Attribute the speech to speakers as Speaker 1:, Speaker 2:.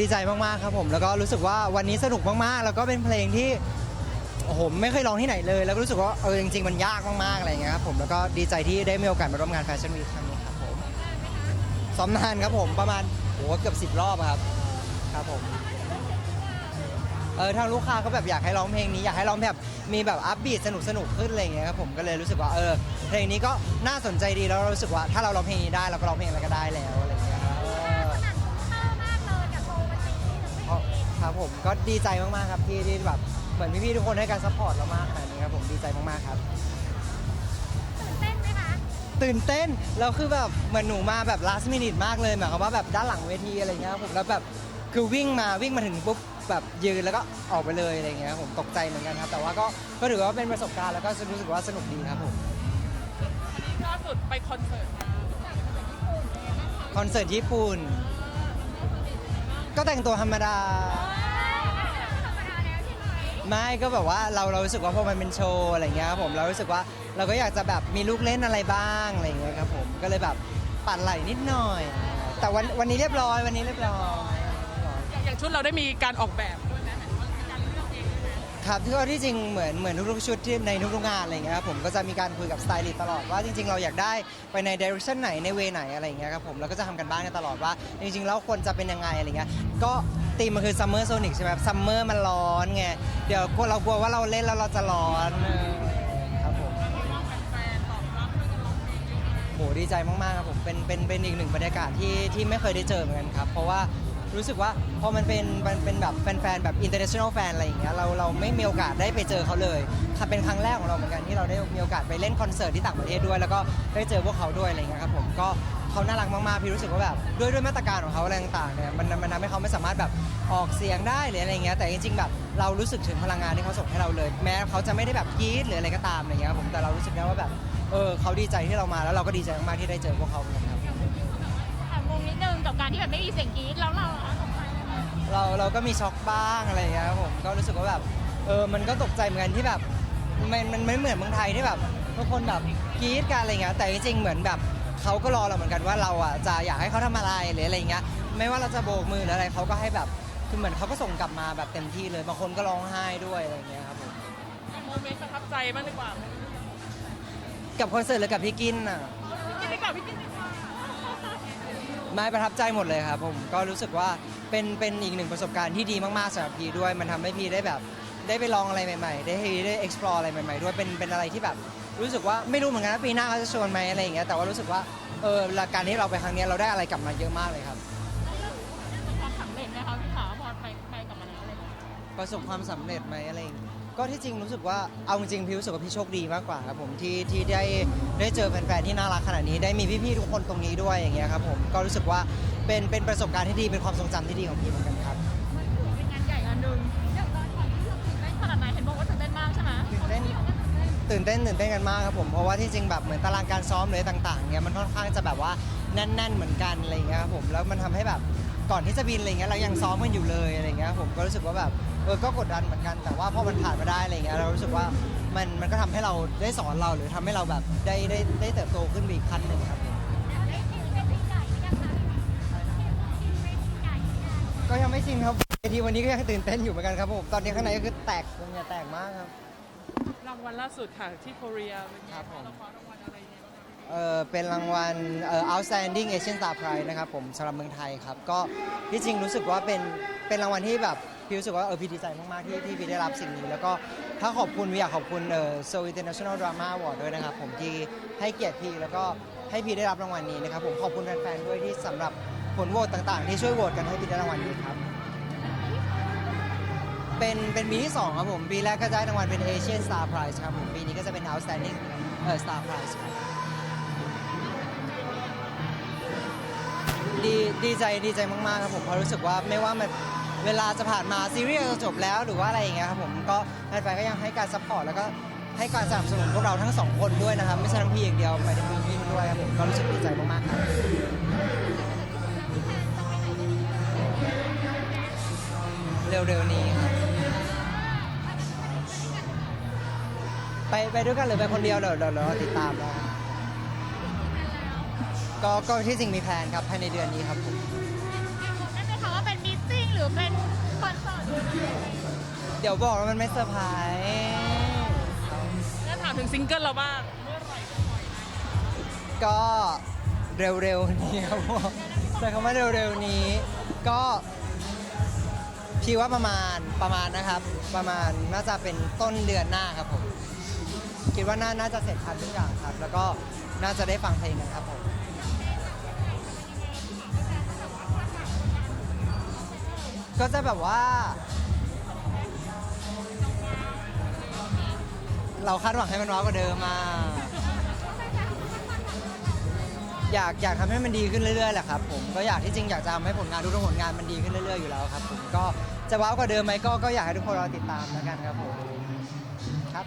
Speaker 1: ดีใจมากๆครับผมแล้วก็รู้สึกว่าวันนี้สนุกมากๆ แล้วก็เป็นเพลงที่โอ้โหไม่เคยร้องที่ไหนเลย แล้วก็รู้สึกว่าเออจริงๆมันยากมากๆอะไรอย่างเงี้ยครับผมแล้วก็ดีใจที่ได้มีโอกาสมาร่วมงานแฟชั่นวีคครั้งนี้ครับผมซ้อมนานครับผมประมาณโอ้โหเกือบสิบรอบครับครับผมเออทางลูกค้าเขาแบบอยากให้ร้องเพลงนี้อยากให้ร้องแบบมีแบบอัพบีทสนุกสนุกขึ้นอะไรอย่างเงี้ยครับผมก็เลยรู้สึกว่าเออเพลงนี้ก็น่าสนใจดีแล้วเรารู้สึกว่าถ้าเราร้องเพลงนี้ได้เราก็ร้องเพลงอะไรก็ได้แล้ว ครับผมก็ดีใจมากๆครับที่ที่แบบเหมือนพี่ๆทุกคนให้การซัพพอร์ตเรามากขนาดนี้ครับผมดีใจมากๆครับตื่นเต้นแล้วคือแบบเหมือนหนูมาแบบ last minute มากเลยหมายความว่าแบบด้านหลังเวทีอะไรเงี้ยครับผมแล้วแบบคือวิ่งมาวิ่งมาถึงปุ๊บแบบยืนแล้วก็ออกไปเลยอะไรเงี้ยครับผมตกใจเหมือนกันครับ แต่ว่าก็ก็ถือว่าเป็นประสบการณ์แล้วก็รู้สึกว่าสนุกดีครับผม
Speaker 2: ล่าสุดไปคอนเสิร์ตมา
Speaker 1: คอนเสิร์ตญี่ปุ่น ก็แต่งตัวธรรมดา ไม่ก็แบบว่าเราเรารู้สึกว่าพอมันเป็นโชว์อะไรเงี้ยครับผมเรารู้สึกว่าเราก็อยากจะแบบมีลูกเล่นอะไรบ้างอะไรเงี้ยครับผมก็เลยแบบปั่นไหลนิดหน่อย แต่วันวันนี้เรียบร้อยวันนี้เรียบร้อย
Speaker 2: อย่างชุดเราได้มีการออกแบบด้วย
Speaker 1: ครับที่ว่าที่จริงเหมือนเหมือนทุกๆชุดที่ในทุกๆงานอะไรเงี้ยครับผมก็จะมีการคุยกับสไตลิสต์ตลอดว่าจริง ๆ เราอยากได้ไปในดิเรกชันไหนในเวไหนอะไรเงี้ยครับผมเราก็จะทำกันบ้านกันตลอดว่า จริงๆแล้วควรจะเป็นยังไงอะไรเงี้ยก็ตีมมันคือซัมเมอร์โซนิกใช่ไหมซัมเมอร์มันร้อนไงเดี๋ยวกลัวเรากลัวว่าเราเล่นแล้วเราจะร้อนเออครับผม
Speaker 2: ว่าแฟนๆตอบรับด้วยกันร้องเพลงด้วยนะ
Speaker 1: โหดีใจมากๆครับผมเป็นเป็นเป็นอีกหนึ่งบรรยากาศที่ที่ไม่เคยได้เจอเหมือนกันครับ เพราะว่า รู้สึกว่าพอมันเป็นมันเป็นแบบแฟนๆแบบ international fan อะไรอย่างเงี้ยเราเราไม่มีโอกาสได้ไปเจอเขาเลยค่ะเป็นครั้งแรกของเราเหมือนกันที่เราได้มีโอกาสไปเล่นคอนเสิร์ตที่ต่างประเทศด้วย แล้วก็ได้เจอพวกเขาด้วยอะไรอย่างเงี้ยครับผมก็เขาน่ารักมากๆพี่รู้สึกว่าแบบด้วยด้วยมาตรการของเขาอะไรต่างๆเนี่ยมันมันทำให้เขาไม่สามารถแบบออกเสียงได้หรืออะไรเงี้ยแต่จริงๆแบบเรารู้สึกถึงพลังงานที่เขาส่งให้เราเลย แม้เขาจะไม่ได้แบบกรี๊ดหรืออะไรก็ตามอะไรเงี้ยครับผมแต่เรารู้สึกได้ว่าแบบเออเขาดีใจที่เรามาแล้วเราก็ดีใจมากๆที่ได้เจอพวกเขาเหมือนกัน
Speaker 3: กับการที่แบบไม่มีเสียงกรี๊ดแล้วเราอะตกใจไหม
Speaker 1: เราเราก็มีช็อกบ้างอะไรอย่างเงี้ยครับผมก็รู้สึกว่าแบบเออมันก็ตกใจเหมือนกันที่แบบมันมันไม่เหมือนเมืองไทยที่แบบทุกคนแบบกรี๊ดกันอะไรเงี้ยแต่จริงๆเหมือนแบบเขาก็รอเราเหมือนกันว่าเราอะจะอยากให้เขาทำอะไรหรืออะไรเงี้ยไม่ว่าเราจะโบกมือหรืออะไรเขาก็ให้แบบคือเหมือนเขาก็ส่งกลับมาแบบเต็มที่เลยบางคนก็ร้องไห้ด้วยอะไรเงี้ยครับผม
Speaker 2: เอาโมเมนต์ประทับใจบ้างดีกว่า
Speaker 1: กับคอนเสิร์ตหรือกับพี่กินอะ
Speaker 2: พี่กินดีกว่าพี่กินดีกว่า
Speaker 1: ไม่ประทับใจหมดเลยครับผมก็รู้สึกว่าเป็นเป็นอีกหนึ่งประสบการณ์ที่ดีมากๆสำหรับพีด้วย มันทำให้พีได้แบบได้ไปลองอะไรใหม่ๆ ได้ให้ได้ explore อะไรใหม่ๆ ด้วยเป็นเป็นอะไรที่แบบรู้สึกว่าไม่รู้เหมือนกันว่าปีหน้าเขาจะชวนไหมอะไรอย่างเงี้ยแต่ว่ารู้สึกว่าเออการที่เราไปครั้งเนี้ยเราได้อะไรกลับมาเยอะมากเลยครับ
Speaker 3: ประ
Speaker 1: สบความสำเร็จไหมอะไรอย่างเงี้ยก็ที่จริงรู้สึกว่าเอาจริงๆพี่รู้สึกว่าพี่โชคดีมากกว่าครับผมที่ที่ได้ได้เจอแฟนๆที่น่ารักขนาดนี้ได้มีพี่ๆทุกคนตรงนี้ด้วยอย่างเงี้ยครับผมก็รู้สึกว่าเป็นเป็นประสบการณ์ที่ดีเป็นความทรงจำที่ดีของพี่เหมือนกันครับ
Speaker 3: มันถือว่าเป็นงานใหญ่งานหนึ่งอย่างตอนก่อนที่เราตื่นเต้นขนาดไหนเห็นบอกว่าตื่นเต้นมากใช่ไหม
Speaker 1: ตื่นเต้นตื่นเต้นตื่นเต้นกันมากครับผมเพราะว่าที่จริงแบบเหมือนตารางการซ้อมหรือต่างๆเนี่ยมันค่อนข้างจะแบบว่าแน่น ๆ เหมือนกันอะไรอย่างเงี้ยครับผมแล้วมันทำให้แบบ ก่อนที่จะบินอะไรเงี้ยเรายังซ้อมกันอยู่เลยอะไรเงี้ยครับผมก็รู้สึกว่าแบบเออก็กดดันเหมือนกันแต่ว่าพอมันผ่านมาได้อะไรเงี้ยเรารู้สึกว่ามันมันก็ทำให้เราได้สอนเราหรือทำให้เราแบบได้ได้ได้เติบโตขึ้นไปอีกขั้นหนึ่งครับผมก็ยังไม่ชินครับเวทีวันนี้ก็ยังตื่นเต้นอยู่เหมือนกันครับผมตอนนี้ข้างในก็คือแตกเหงื่อแตกมากครับ
Speaker 2: รางวัลล่าสุดค่ะที่โคเรียเป็นไง
Speaker 1: ครับผม
Speaker 2: เราคว้ารางวัลอะไร เนี่ยบ้างคะ
Speaker 1: เอเป็นรางวัลเอ่อ outstanding Asian Star Prize นะครับผมสำหรับเมืองไทยครับ ก็ที่จริงรู้สึกว่าเป็นเป็นรางวัลที่แบบพี่รู้สึกว่าเออพี่ดีใจมาก ๆ ที่ที่พี่ได้รับสิ่งนี้ แล้วก็ถ้าขอบคุณพี่อยากขอบคุณเออ Seoul International Drama Award ด้วยนะครับผมที่ให้เกียรติพี่แล้วก็ให้พี่ได้รับรางวัลนี้นะครับผมขอบคุณแฟน ๆ ด้วยที่สำหรับผลโหวตต่าง ๆ ที่ช่วยโหวตกันให้พี่ได้รางวัลนี้ครับ เป็นเป็นปีที่สองครับผมปีแรกก็ได้รางวัลเป็น Asian Star Prize ครับผมปีนี้ก็จะเป็น outstanding เอ่อ Star Prize ครับ ดีดีใจดีใจมากๆครับผมเพราะรู้สึกว่าไม่ว่ามันเวลาจะผ่านมาซีรีส์จะจบแล้วหรือว่าอะไรอย่างเงี้ยครับผมก็แฟนๆก็ยังให้การซัพพอร์ตแล้วก็ให้การสนับสนุนพวกเราทั้งสองคนด้วยนะครับ ไม่ใช่ทั้งพี่อย่างเดียวไปถึงพี่ยินด้วยครับผมก็รู้สึกดีใจมากๆครับเร็วๆนี้ครับไปไปด้วยกันหรือไปคนเดียวเดี๋ยวเดี๋ยวเราติดตามแล้วครับ ก็ก็ที่จริงมีแพลนครับภายในเดือนนี้ครับผม
Speaker 3: ได้ไหมคะว่าเป็นมีตติ้งรือเป็นคอนเสิร์ต
Speaker 1: เดี๋ยวบอกว่ามันไม่เซอร์ไพรส์
Speaker 2: แล้วถามถึงซิงเกิลเราบ้างเมื่อไหร่
Speaker 1: ก็เร็วๆนี้ครับผมแต่คำว่าเร็วๆนี้ ก็พี่ว่าประมาณประมาณนะครับ ประมาณน่าจะเป็นต้นเดือนหน้าครับผมคิดว่าน่าน่าจะเสร็จทันทุกอย่างครับ แล้วก็น่าจะได้ฟังเพลงกันครับผม ก็จะแบบว่า เราคาดหวังให้มันว้าวกว่าเดิมมา อยากอยากทำให้มันดีขึ้นเรื่อยๆแหละครับผมก็อยากที่จริงอยากจะทำให้ผลงานทุกๆผลงานมันดีขึ้นเรื่อยๆอยู่แล้วครับผมก็จะว้าวกว่าเดิมไหมก็ก็อยากให้ทุกคนรอติดตามแล้วกันครับผมครับ